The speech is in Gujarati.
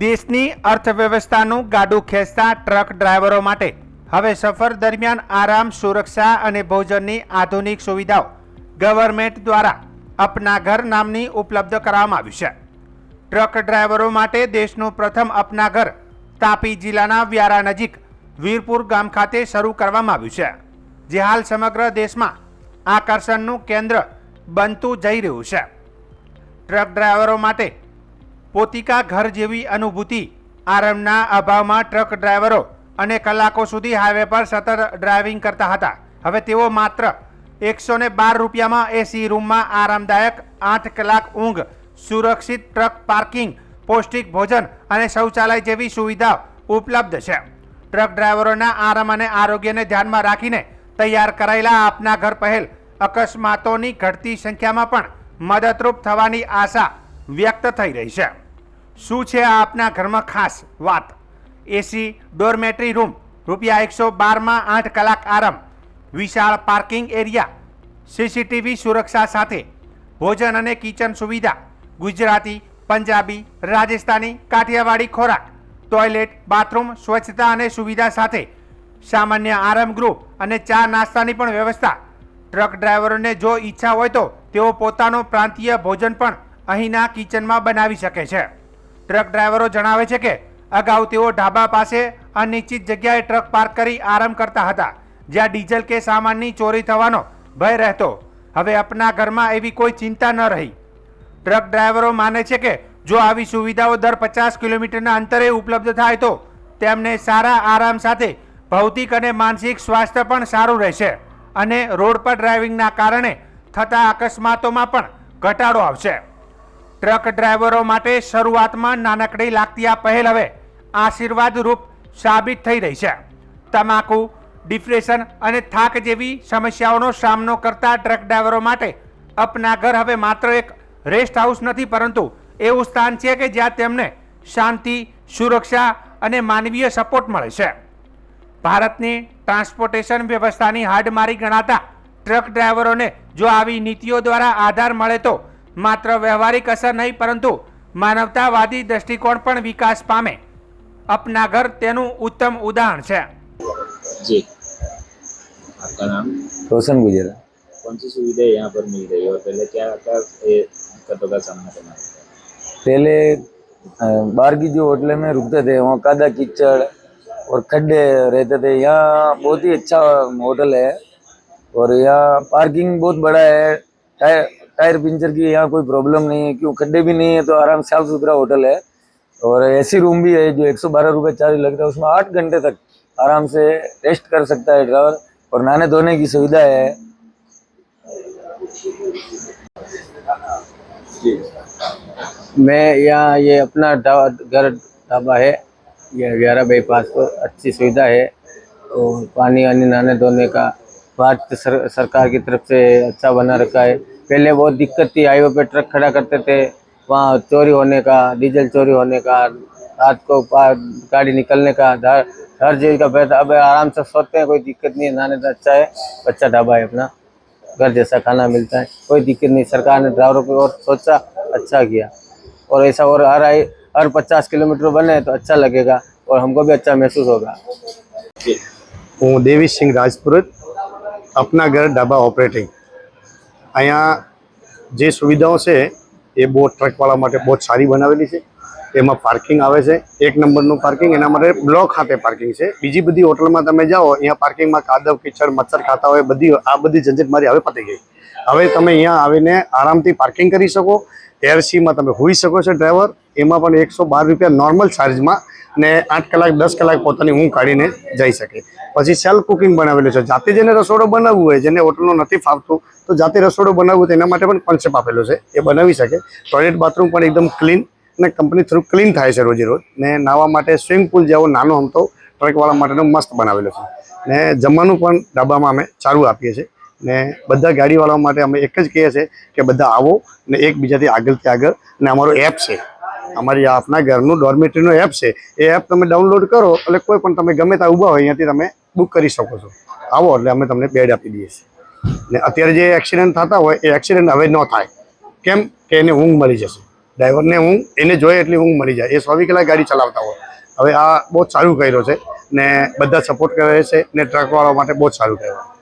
દેશની અર્થવ્યવસ્થાનું ગાડું ખેંચતા ટ્રક ડ્રાઈવરો માટે હવે સફર દરમિયાન આરામ, સુરક્ષા અને ભોજનની આધુનિક સુવિધાઓ ગવર્મેન્ટ દ્વારા અપના ઘર નામની ઉપલબ્ધ કરવામાં આવી છે. ટ્રક ડ્રાઈવરો માટે દેશનું પ્રથમ અપના ઘર તાપી જિલ્લાના વ્યારા નજીક વીરપુર ગામ ખાતે શરૂ કરવામાં આવ્યું છે, જે હાલ સમગ્ર દેશમાં આકર્ષણનું કેન્દ્ર બનતું જઈ રહ્યું છે. ટ્રક ડ્રાઈવરો માટે પોતિકા ઘર જેવી અનુભૂતિ. આરામના અભાવમાં ટ્રક ડ્રાઈવરો અને કલાકો સુધી હાઈવે પર સતત ડ્રાઇવિંગ કરતા હતા. હવે તેઓ માત્ર એકસો ને બાર રૂપિયામાં એસી રૂમમાં આરામદાયક આઠ કલાક ઊંઘ, સુરક્ષિત ટ્રક પાર્કિંગ, પૌષ્ટિક ભોજન અને શૌચાલય જેવી સુવિધા ઉપલબ્ધ છે. ટ્રક ડ્રાઈવરોના આરામ અને આરોગ્યને ધ્યાનમાં રાખીને તૈયાર કરાયેલા આપના ઘર પહેલ અકસ્માતોની ઘટતી સંખ્યામાં પણ મદદરૂપ થવાની આશા વ્યક્ત થઈ રહી છે. શું છે આપના ઘરમાં ખાસ વાત? એસી ડોરમેટરી રૂમ, રૂપિયા એકસો બારમાં આઠ કલાક આરામ, વિશાળ પાર્કિંગ એરિયા સીસીટીવી સુરક્ષા સાથે, ભોજન અને કિચન સુવિધા, ગુજરાતી, પંજાબી, રાજસ્થાની, કાઠિયાવાડી ખોરાક, ટોયલેટ, બાથરૂમ, સ્વચ્છતા અને સુવિધા સાથે, સામાન્ય આરામ ગૃહ અને ચા નાસ્તાની પણ વ્યવસ્થા. ટ્રક ડ્રાઈવરોને જો ઈચ્છા હોય તો તેઓ પોતાનું પ્રાંતીય ભોજન પણ અહીંના કિચનમાં બનાવી શકે છે. ટ્રક ડ્રાઈવરો જણાવે છે કે, અગાઉ તેઓ ઢાબા પાસે અનિશ્ચિત જગ્યાએ ટ્રક પાર્ક કરી આરામ કરતા હતા, જ્યાં ડીઝલ કે સામાનની ચોરી થવાનો ભય રહેતો. હવે આપના ઘરમાં એવી કોઈ ચિંતા ન રહી. ટ્રક ડ્રાઈવરો માને છે કે, જો આવી સુવિધાઓ દર પચાસ કિલોમીટરના અંતરે ઉપલબ્ધ થાય તો તેમને સારા આરામ સાથે ભૌતિક અને માનસિક સ્વાસ્થ્ય પણ સારું રહેશે અને રોડ પર ડ્રાઇવિંગના કારણે થતા અકસ્માતોમાં પણ ઘટાડો આવશે. ટ્રક ડ્રાઈવરો માટે શરૂઆતમાં નાનકડી લાગતી આ પહેલ હવે આશીર્વાદરૂપ સાબિત થઈ રહી છે. તમાકુ, ડિપ્રેશન અને થાક જેવી સમસ્યાઓનો સામનો કરતા ટ્રક ડ્રાઈવરો માટે અપના ઘર હવે માત્ર એક રેસ્ટ હાઉસ નથી, પરંતુ એવું સ્થાન છે કે જ્યાં તેમને શાંતિ, સુરક્ષા અને માનવીય સપોર્ટ મળે છે. ભારતની ટ્રાન્સપોર્ટેશન વ્યવસ્થાની હાડમારી ગણાતા ટ્રક ડ્રાઈવરોને જો આવી નીતિઓ દ્વારા આધાર મળે તો માત્ર વ્યવહારિક અસર નહીં પરંતુ માનવતાવાદી દ્રષ્ટિકોણ પણ વિકાસ પામે અપના ઘર તેનું ઉત્તમ ઉદાહરણ છે जी आपका नाम रोशन गुजरा कौन सी सुविधा यहाँ पर मिल रही है और पहले क्या क्या ये दिक्कतों का सामना करना पड़ता पहले अ, बाहर की जो होटल में रुकते थे वहाँ कादा कीचड़ और खड्डे रहते थे यहाँ बहुत ही अच्छा होटल है और यहाँ पार्किंग बहुत बड़ा है टायर टायर पंचर की यहाँ कोई प्रॉब्लम नहीं है क्यों? खड्डे भी नहीं है तो आराम साफ़ सुथरा होटल है। और ऐसी रूम भी है जो एक सौ बारह चार्ज लगता है उसमें आठ घंटे तक आराम से रेस्ट कर सकता है ड्राइवर और नहाने धोने की सुविधा है। मैं यहाँ ये अपना घर ढाबा है ये व्यारा बाईपास पर अच्छी सुविधा है। और पानी वानी नहाने धोने का भारत सर, सरकार की तरफ़ से अच्छा बना रखा है। पहले बहुत दिक्कत थी, हाईवे पे ट्रक खड़ा करते थे, वहाँ चोरी होने का, डीजल चोरी होने का, रात को गाड़ी निकलने का, हर चीज़ का बेहतर अब आराम से सोते हैं, कोई दिक्कत नहीं है नहाने तो अच्छा है, बच्चा ढाबा है अपना, घर जैसा खाना मिलता है, कोई दिक्कत नहीं, सरकार ने ड्राइवरों को और सोचा अच्छा किया, और ऐसा और हर आई हर पचास किलोमीटर बने तो अच्छा लगेगा, और हमको भी अच्छा महसूस होगा। हूँ देवी सिंह राजपुरत अपना घर ढाबा ऑपरेटिंग અહીંયા જે સુવિધાઓ છે, એ બહુ ટ્રકવાળા માટે બહુ સારી બનાવેલી છે. એમાં પાર્કિંગ આવે છે, એક નંબરનું પાર્કિંગ એના માટે બ્લોક ખાતે પાર્કિંગ છે. બીજી બધી હોટલમાં તમે જાઓ, અહીંયા પાર્કિંગમાં કાદવ કીચડ, મચ્છર ખાતા હોય, બધી, આ બધી ઝંઝટ મારી હવે પતી ગઈ. હવે તમે અહીંયા આવીને આરામથી પાર્કિંગ કરી શકો. એરસીમાં તમે હોઈ શકો છો ડ્રાઈવર એમાં પણ એકસો બાર રૂપિયા નોર્મલ ચાર્જમાં ને આઠ કલાક, દસ કલાક પોતાની ઊંઘ કાઢીને જઈ શકે. પછી સેલ્ફ કુકિંગ બનાવેલું છે. જાતે જેને રસોડો બનાવવું હોય, જેને હોટલનો નથી ફાવતું, તો જાતે રસોડો બનાવવું હોય તો એના માટે પણ કોન્સેપ્ટ આપેલો છે. એ બનાવી શકે. ટોયલેટ બાથરૂમ પણ એકદમ ક્લીન અને કંપની થ્રુ ક્લીન થાય છે રોજે રોજ ને નાવા માટે સ્વિમિંગ પુલ જેવો નાનો અમતો ટ્રકવાળા માટેનો મસ્ત બનાવેલો છે. ને જમવાનું પણ ડાબામાં અમે ચાલુ આપીએ છીએ. ને બધા ગાડીવાળાઓ માટે અમે એક જ કહીએ છીએ કે બધા આવો ને એકબીજાથી આગળથી આગળ. ને અમારો એપ છે. અમારી આપના ઘરનું ડોર્મેટરીનો એપ છે, એ એપ તમે ડાઉનલોડ કરો એટલે કોઈ પણ તમે ગમે ત્યાં ઊભા હોય, અહીંયાથી તમે બુક કરી શકો છો. આવો એટલે અમે તમને બેડ આપી દઈએ છીએ. ને અત્યારે જે એક્સિડન્ટ થતા હોય, એ એક્સિડન્ટ હવે ન થાય. કેમ? કે એને ઊંઘ મળી જશે. ડ્રાઈવરને ઊંઘ, એને જોઈએ એટલી ઊંઘ મળી જાય. એ ચોવીસ કલાક ગાડી ચલાવતા હોય. હવે આ બહુ સારું કર્યો છે ને બધા સપોર્ટ કરે છે ને ટ્રકવાળા માટે બહુ સારું કહેવાય.